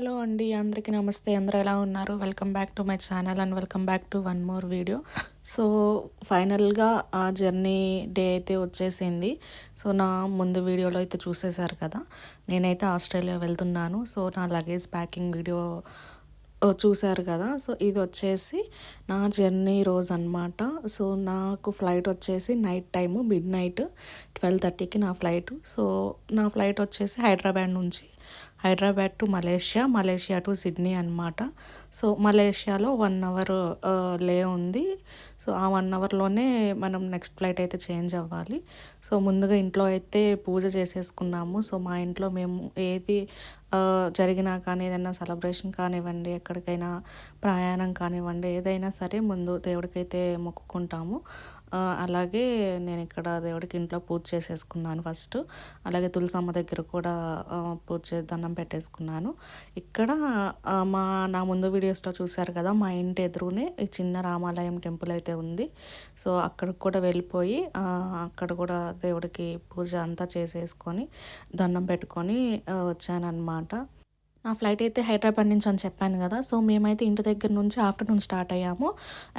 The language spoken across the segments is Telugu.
హలో అండి అందరికీ నమస్తే. అందరూ ఎలా ఉన్నారు? Welcome back to my channel and welcome back to one more video so ఫైనల్గా ఆ జర్నీ డే అయితే వచ్చేసింది. సో నా ముందు వీడియోలో అయితే చూసేశారు కదా. నేనైతే ఆస్ట్రేలియా వెళ్తున్నాను. సో నా లగేజ్ ప్యాకింగ్ వీడియో చూశారు కదా. సో ఇది వచ్చేసి నా జర్నీ రోజు అనమాట సో నాకు ఫ్లైట్ వచ్చేసి night time midnight twelve థర్టీకి నా ఫ్లైట్ సో నా ఫ్లైట్ వచ్చేసి హైదరాబాద్ నుంచి Hyderabad to Malaysia Malaysia to Sydney అనమాట సో మలేషియాలో వన్ అవర్ లే ఉంది. సో ఆ వన్ అవర్లోనే మనం నెక్స్ట్ ఫ్లైట్ అయితే చేంజ్ అవ్వాలి. సో ముందుగా ఇంట్లో అయితే పూజ చేసేసుకున్నాము. సో మా ఇంట్లో మేము ఏది జరిగినా కానీ ఏదైనా సెలబ్రేషన్ కానివ్వండి ఎక్కడికైనా ప్రయాణం కానివ్వండి ఏదైనా సరే ముందు దేవుడికైతే మొక్కుకుంటాము. అలాగే నేను ఇక్కడ దేవుడికి ఇంట్లో పూజ చేసేసుకున్నాను ఫస్ట్. అలాగే తులసమ్మ దగ్గర కూడా పూజ దండం పెట్టేసుకున్నాను. ఇక్కడ మా నా ముందు వీడియోస్లో చూశారు కదా మా ఇంటి ఎదురునే ఈ చిన్న రామాలయం టెంపుల్ అయితే ఉంది. సో అక్కడికి కూడా వెళ్ళిపోయి అక్కడ కూడా దేవుడికి పూజ అంతా చేసేసుకొని దండం పెట్టుకొని వచ్చానన్నమాట. నా ఫ్లైట్ అయితే హైదరాబాద్ నుంచి అని చెప్పాను కదా సో మేమైతే ఇంటి దగ్గర నుంచి ఆఫ్టర్నూన్ స్టార్ట్ అయ్యాము.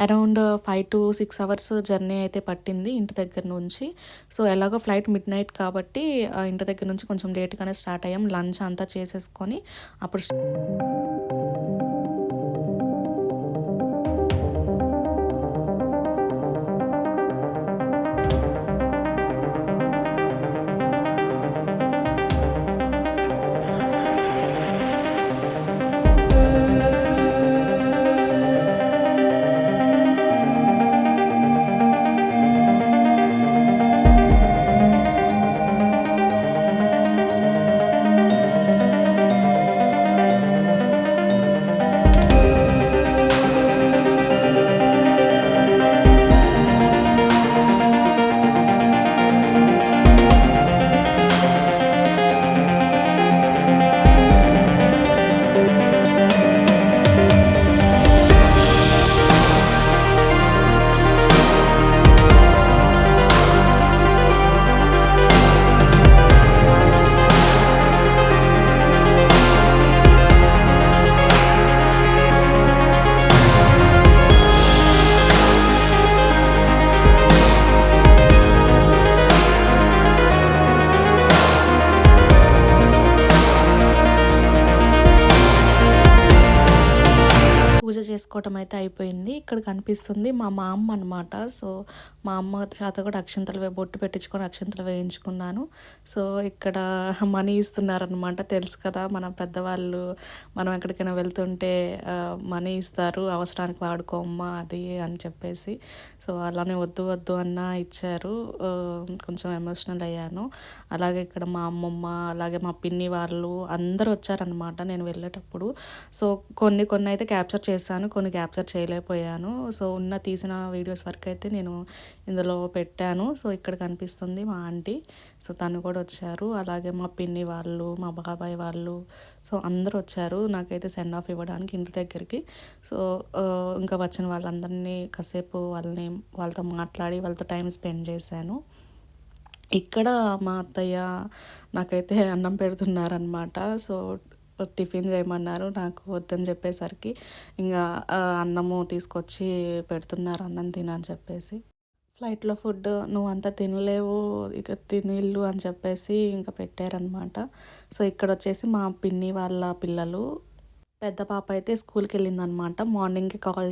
Around five to six hours journey అయితే పట్టింది ఇంటి దగ్గర నుంచి. సో ఎలాగో ఫ్లైట్ మిడ్ నైట్ కాబట్టి ఇంటి దగ్గర నుంచి కొంచెం లేట్గానే స్టార్ట్ అయ్యాం. లంచ్ అంతా చేసేసుకొని అప్పుడు చేసుకోవటం అయితే అయిపోయింది. ఇక్కడ కనిపిస్తుంది మా మా అమ్మ అనమాట సో మా అమ్మ చేత కూడా అక్షంతలు బొట్టు పెట్టించుకొని అక్షంతలు వేయించుకున్నాను. సో ఇక్కడ మనీ ఇస్తున్నారనమాట తెలుసు కదా మన పెద్దవాళ్ళు మనం ఎక్కడికైనా వెళ్తుంటే మనీ ఇస్తారు. అవసరానికి వాడుకోమ్మా అది అని చెప్పేసి. సో అలానే వద్దు వద్దు అన్న ఇచ్చారు. కొంచెం ఎమోషనల్ అయ్యాను. అలాగే ఇక్కడ మా అమ్మమ్మ అలాగే మా పిన్ని వాళ్ళు అందరూ వచ్చారనమాట నేను వెళ్ళేటప్పుడు. సో కొన్ని కొన్ని అయితే క్యాప్చర్ చేశాను. కొన్ని కొన్ని క్యాప్చర్ చేయలేకపోయాను. సో ఉన్న తీసిన వీడియోస్ వరకు అయితే నేను ఇందులో పెట్టాను. సో ఇక్కడ కనిపిస్తుంది మా ఆంటీ. సో తను కూడా వచ్చారు. అలాగే మా పిన్ని వాళ్ళు మా బాబాయ్ వాళ్ళు. సో అందరూ వచ్చారు. నాకైతే సెండ్ ఆఫ్ ఇవ్వడానికి ఇంటి దగ్గరికి. సో ఇంకా వచ్చిన వాళ్ళందరినీ కాసేపు వాళ్ళని వాళ్ళతో మాట్లాడి వాళ్ళతో టైం స్పెండ్ చేశాను. ఇక్కడ మా అత్తయ్య నాకైతే అన్నం పెడుతున్నారనమాట సో టిఫిన్ చేయమన్నారు నాకు వద్దని చెప్పేసరికి ఇంకా అన్నము తీసుకొచ్చి పెడుతున్నారు అన్నం తినని చెప్పేసి. ఫ్లైట్లో ఫుడ్ నువ్వు అంతా తినలేవు ఇక తినిల్లు అని చెప్పేసి ఇంకా పెట్టారనమాట సో ఇక్కడ వచ్చేసి మా పిన్ని వాళ్ళ పిల్లలు పెద్ద పాప అయితే స్కూల్కి వెళ్ళిందనమాట మార్నింగ్కి కాల్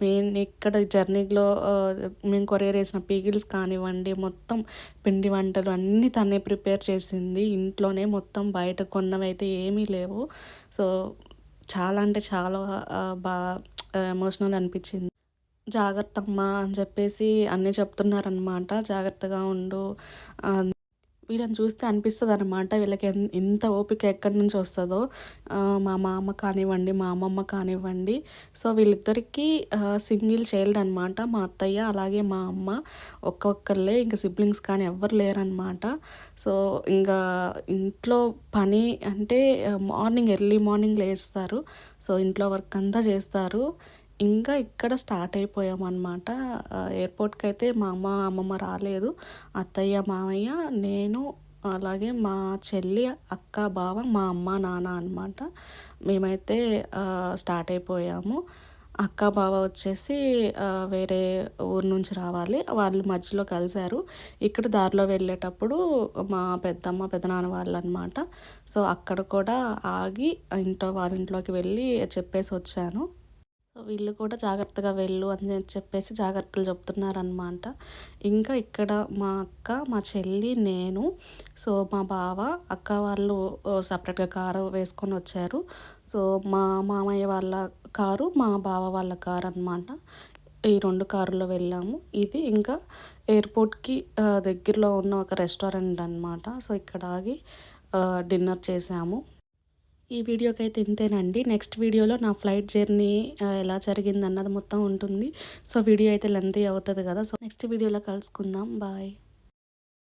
మెయిన్ ఇక్కడ జర్నీలో uh, మేము కొరియర్ వేసిన పీగిల్స్ కానివ్వండి మొత్తం పిండి వంటలు అన్నీ తనే ప్రిపేర్ చేసింది. ఇంట్లోనే మొత్తం బయట కొన్నవైతే ఏమీ లేవు. సో చాలా అంటే చాలా uh, బాగా ఎమోషనల్ అనిపించింది. జాగ్రత్త అమ్మా అని చెప్పేసి అన్నీ చెప్తున్నారనమాట జాగ్రత్తగా ఉండు. వీళ్ళని చూస్తే అనిపిస్తుంది అనమాట వీళ్ళకి ఎంత ఓపిక ఎక్కడి నుంచి వస్తుందో. మా మామ కానివ్వండి మా అమ్మమ్మ కానివ్వండి. సో వీళ్ళిద్దరికీ సింగిల్ చైల్డ్ అనమాట మా అత్తయ్య అలాగే మా అమ్మ ఒక్కొక్కళ్ళే ఇంకా సిబ్లింగ్స్ కానీ ఎవ్వరు లేరనమాట సో ఇంకా ఇంట్లో పని అంటే మార్నింగ్ ఎర్లీ మార్నింగ్ లేస్తారు. సో ఇంట్లో వర్క్ అంతా చేస్తారు. ఇంకా ఇక్కడ స్టార్ట్ అయిపోయామన్నమాట. ఎయిర్పోర్ట్కి అయితే మా అమ్మ అమ్మమ్మ రాలేదు. అత్తయ్య మామయ్య నేను అలాగే మా చెల్లి అక్క బావ మా అమ్మ నాన్న అనమాట మేమైతే స్టార్ట్ అయిపోయాము. అక్క బావ వచ్చేసి వేరే ఊరు నుంచి రావాలి. వాళ్ళు మధ్యలో కలిశారు. ఇక్కడ దారిలో వెళ్ళేటప్పుడు మా పెద్దమ్మ పెద్దనాన్న వాళ్ళు అనమాట సో అక్కడ కూడా ఆగి ఇంట్లో వాళ్ళ ఇంట్లోకి వెళ్ళి చెప్పేసి వచ్చాను. సో వీళ్ళు కూడా జాగ్రత్తగా వెళ్ళు అని చెప్పేసి జాగ్రత్తలు చెప్తున్నారనమాట ఇంకా ఇక్కడ మా అక్క మా చెల్లి నేను సో మా బావ అక్క వాళ్ళు సపరేట్గా కారు వేసుకొని వచ్చారు. సో మా మామయ్య వాళ్ళ కారు మా బావ వాళ్ళ కారు అనమాట ఈ రెండు కారులో వెళ్ళాము. ఇది ఇంకా ఎయిర్పోర్ట్కి దగ్గరలో ఉన్న ఒక రెస్టారెంట్ అనమాట సో ఇక్కడ ఆగి డిన్నర్ చేసాము. ఈ వీడియోకి అయితే ఇంతేనండి. నెక్స్ట్ వీడియోలో నా ఫ్లైట్ జర్నీ ఎలా జరిగింది అన్నది మొత్తం ఉంటుంది. సో వీడియో అయితే లెంతీ అవుతుంది కదా. సో నెక్స్ట్ వీడియోలో కలుసుకుందాం. బాయ్.